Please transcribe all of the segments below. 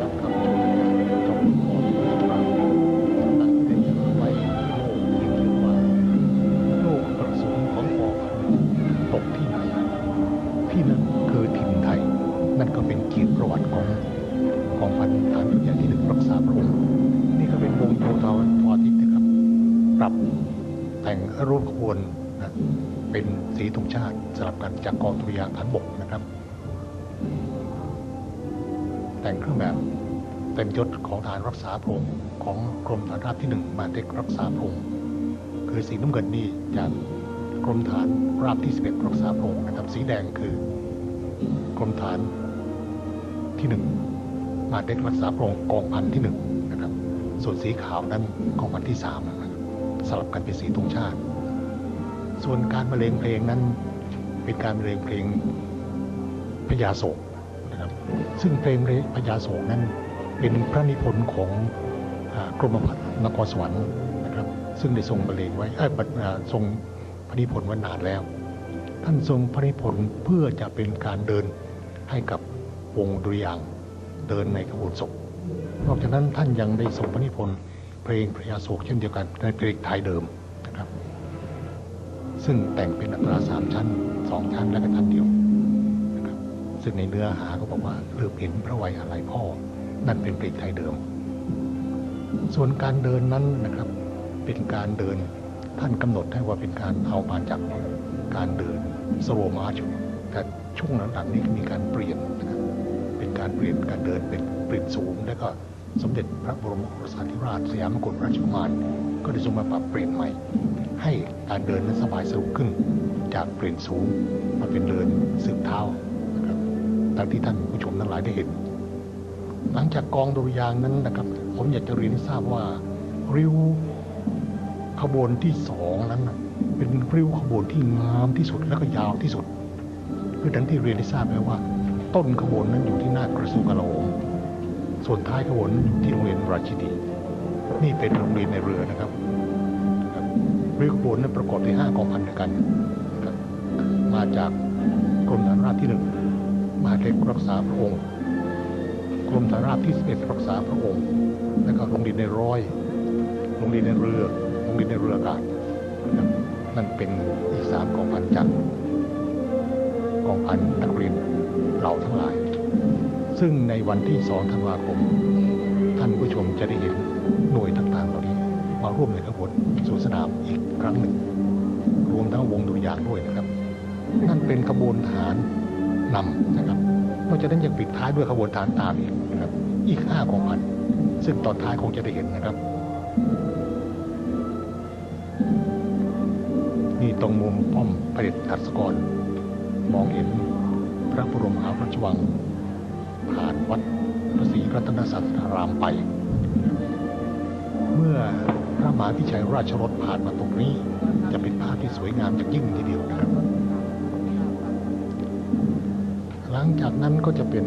จับทางตรงนี้ไปโน่นโน้นเป็นส่วนของฟากตกที่ไหนที่นั่นคือทิมไทยนั่นก็เป็นเกียรติประวัติของของพันธุ์ทานุญาติที่รักษาพระองค์นี่เขาเป็นวงโทรเทวทิศนะครับปรับแต่งรูปขบวนนะเป็นสีธงชาติสลับกันจากกองตุรยางฐานบกนะครับ แต่งเครื่องแบบเต็มยศของฐานรักษาพระองค์ของกรมฐานราบที่หนึ่งมาเด็กรักษาพระองค์คือสีน้ำเงินนี่จากกรมฐานราบที่ 11 รักษาพระองค์นะครับ สีแดงคือกรมฐานที่หนึ่งมาเด็กรักษาพระองค์กองพันที่หนึ่งนะครับ ส่วนสีขาวนั้นกองพันที่สามนะครับสลับกันเป็นสีธงชาติ ส่วนการบรรเลงเพลงนั้นเป็นการบรรเลงเพลงพญาโศก ซึ่งเพลงพญาโศกนั้นเป็นพระนิพนธ์ของกรมพัฒน์นครสวรรค์นะครับ ซึ่งได้ทรงบรรเลงไว้เอ้บัทรงพระนิพนธ์ว้นนานแล้ว ท่านทรงพระนิพนธ์เพื่อจะเป็นการเดินให้กับวงดุริยางเดินในขบวนศพนอกจากนั้นท่านยังได้ทรงพระนิพนธ์เพลงพระยาโศกเช่นเดียวกันในเพลงไทยเดิมนะครับ ซึ่งแต่งเป็นอัตราสามชั้นสองชั้นและก็ชั้นเดียว ซึ่งในเนื้อหาก็บอกว่าเลือกเห็นพระวัยอะไรพ่อ นั่นเป็นเพลงไทยเดิม ส่วนการเดินนั้นนะครับ เป็นการเดินท่านกำหนดให้ว่าเป็นการเอามาจากการเดินสโลมาชแต่ช่วงหลังๆนี้มีการเปลี่ยนนะครับเป็นการเปลี่ยนการเดินเป็นเปลี่ยนสูง แล้วก็สมเด็จพระบรมโอรสาธิราชสยามกุฎราชกุมารก็ได้ทรงมาปรับเปลี่ยนใหม่ ให้การเดินนั้นสบายสะดวกขึ้น จากเปลี่ยนสูงมาเป็นเดินสืบเท้า ดังที่ท่านผู้ชมทั้งหลายได้เห็น หลังจากกองดุริยางนั้นนะครับ ผมอยากจะเรียนให้ทราบว่า ริ้วขบวนที่สองนั้นเป็นริ้วขบวนที่งามที่สุดและก็ยาวที่สุด คือดังที่เรียนให้ทราบแล้วว่า ต้นขบวนนั้นอยู่ที่หน้ากระทรวงกลาโหมส่วนท้ายขบวนอยู่ที่โรงเรียนราชินีนี่เป็นโรงเรียนในเรือนะครับริ้วขบวนนั้นประกอบด้วยห้ากองพันด้วยกัน มาจากกรมฐานราบที่หนึ่ง มหาดเล็กรักษาพระองค์ กรมฐานราบที่11รักษาพระองค์ และก็โรงเรียนในร้อย โรงเรียนในเรือ โรงเรียนในเรืออากาศนะครับนั่นเป็นอีกสามกองพันจากรกองพันนักเรียนเราทั้งหลาย ซึ่งในวันที่2ธันวาคม ท่านผู้ชมจะได้เห็นหน่วยต่างๆเหล่านี้ มาร่วมในขบวนสู่สนามอีกครั้งหนึ่ง รวมทั้งวงดุริยางด้วยนะครับ นั่นเป็นขบวนทหาร นำนะครับนอกจากนั้นยังปิดท้ายด้วยขบวนฐานตามอีกนะครับ อีกห้ากองพัน ซึ่งตอนท้ายคงจะได้เห็นนะครับ นี่ตรงมุมป้อมพระเดชทัศกร มองเห็นพระบรมหาราชวัง ผ่านวัดพระศรีรัตนศาสดารามไป เมื่อพระมหาพิชัยราชรถผ่านมาตรงนี้ จะเป็นภาพที่สวยงามอย่างยิ่งทีเดียวนะครับ หลังจากนั้นก็จะเป็น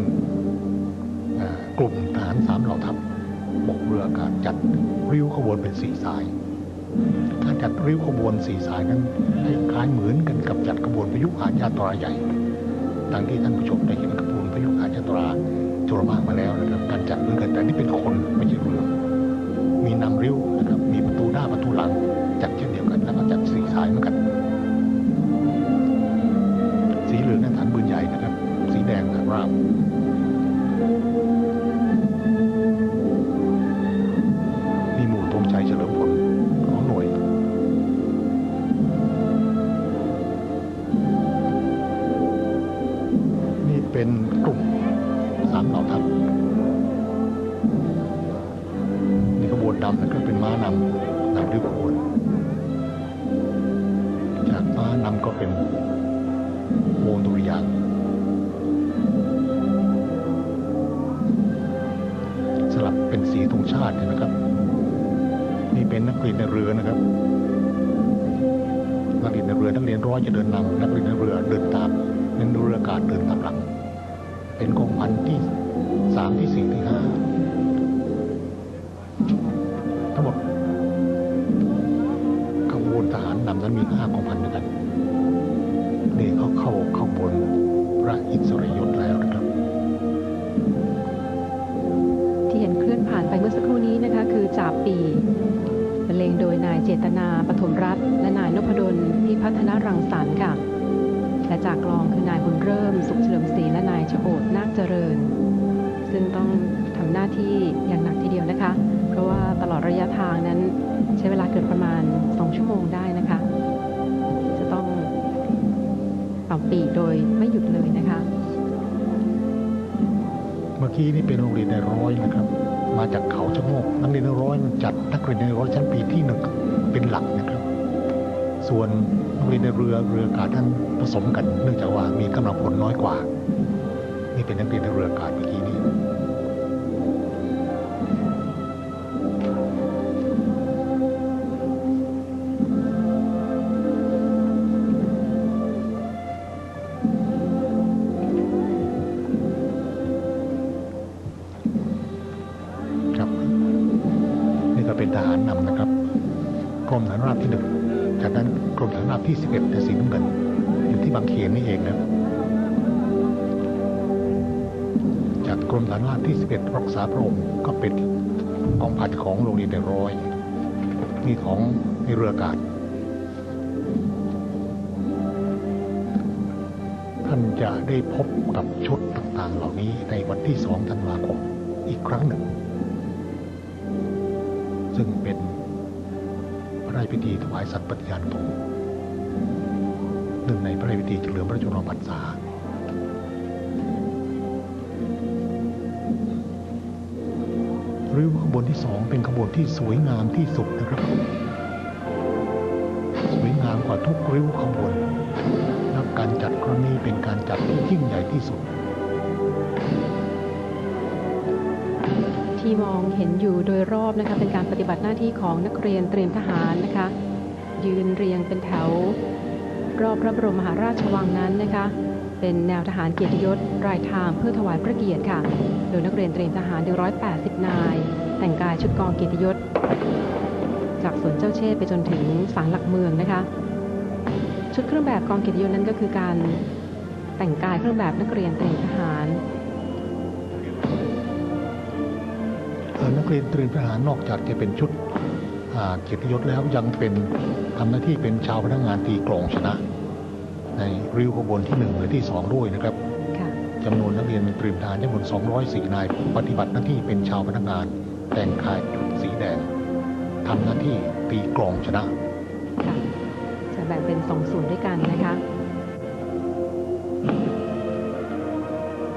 กลุ่มทหารสามเหล่าทัพบกเรืออากาศจัดริ้วขบวนเป็นสี่สาย การจัดริ้วขบวนสี่สายนั้นให้คล้ายเหมือนกันกับจัดขบวนพยุหายาตราใหญ่ดังที่ท่านผู้ชมได้เห็นขบวนพยุหายาตราจุลมากมาแล้วนะครับการจัดเหมือนกันแต่นี่เป็น สามเหล่าทัพนี่ขบวนดำนะครับเป็นม้านำนำริ้วขบวน จากม้านำก็เป็นวงดุริยางสลับเป็นสีธงชาตินไหมครับ นี่เป็นนักเรียนในเรือนะครับนักเรียนในเรือนักเรียนร้อยจะเดินนำนักเรียนในเรือเดินตามนักเรียนเรืออากาศเดินตามหลัง เป็นกองพันที่สามที่สี่ที่ห้าทั้งหมดขบวนทหารนำนั้นมีห้ากองพันด้วยกันนี่เขาเข้าเข้าบนพระอิสริยยศแล้วนะครับสักครู่นี้นะคะ คือจ่าปีบรรเลงโดยนายเจตนาปฐมรัตน์และนายนพดลพิพัฒนรังสรรค์ค่ะ และจากกลองคือนายบุญเริ่ม สุขเฉลิมศรีและนายชโอดนาคเจริญ ซึ่งต้องทำหน้าที่อย่างหนักทีเดียวนะคะ เพราะว่าตลอดระยะทางนั้นใช้เวลาเกิดประมาณ 2 ชั่วโมงได้นะคะ จะต้องเป่าปีโดยไม่หยุดเลยนะคะ เมื่อกี้นี่เป็นโรงเรียนในร้อยนะครับมาจากเขาชะโงกนักเรียนในร้อยมันจัดนักเรียนในร้อยชั้นปีที่หนึ่งเป็นหลักนะครับ ส่วนนักเรียนในเรือเรืออากาศนั้นผสมกันเนื่องจากว่ามีกำลังพลน้อยกว่า นี่เป็นนักเรียนในเรืออากาศเมื่อกี้นี้ครับนี่ก็เป็นทหารนำนะครับกรมฐานราบที่หนึ่ง จากนั้นกรมฐานราบที่สิบเอ็ดในสีน้ำเงินอยู่ที่บางเขนนี่เองนะจากกรมฐานราบที่สิบเอ็ดรักษาพระองค์ก็เป็นกองพันของโรงเรียนในร้อยนี่ของในเรืออากาศ ท่านจะได้พบกับชุดต่างๆ เหล่านี้ในวันที่สองธันวาคมอีกครั้งหนึ่ง ซึ่งเป็น ระราชพิธีถวายสัตย์ปฏิญาณตนหนึ่งในพระราชพิธีเฉลิมพระชนมพรรษาริ้วขบวนที่สองเป็นขบวนที่สวยงามที่สุดนะครับ สวยงามกว่าทุกริ้วขบวนและการจัดครั้งนี้เป็นการจัดที่ยิ่งใหญ่ที่สุด ที่มองเห็นอยู่โดยรอบนะคะเป็นการปฏิบัติหน้าที่ของนักเรียนเตรียมทหารนะคะ ยืนเรียงเป็นแถว รอบพระบรมมหาราชวังนั้นนะคะ เป็นแนวทหารเกียรติยศรายทางเพื่อถวายพระเกียรติค่ะ โดยนักเรียนเตรียมทหาร180 นาย แต่งกายชุดกองเกียรติยศ จากสวนเจ้าเชษไปจนถึงศาลหลักเมืองนะคะ ชุดเครื่องแบบกองเกียรติยศนั้นก็คือการแต่งกายเครื่องแบบนักเรียนเตรียมทหาร นักเรียนเตรียมทหารนอกจากจะเป็นชุดอ่าเกียรติยศแล้วยังเป็นทำหน้าที่เป็นชาวพนักงานตีกลองชนะ ในริ้วขบวนที่หนึ่งหรือที่สองด้วยนะครับค่ะจำนวนนักเรียนเตรียมทหารจำนวน204นาย ปฏิบัติหน้าที่เป็นชาวพนักงานแต่งกายชุดสีแดงทำหน้าที่ตีกลองชนะค่ะจะแบ่งเป็นสองส่วนด้วยกันนะคะ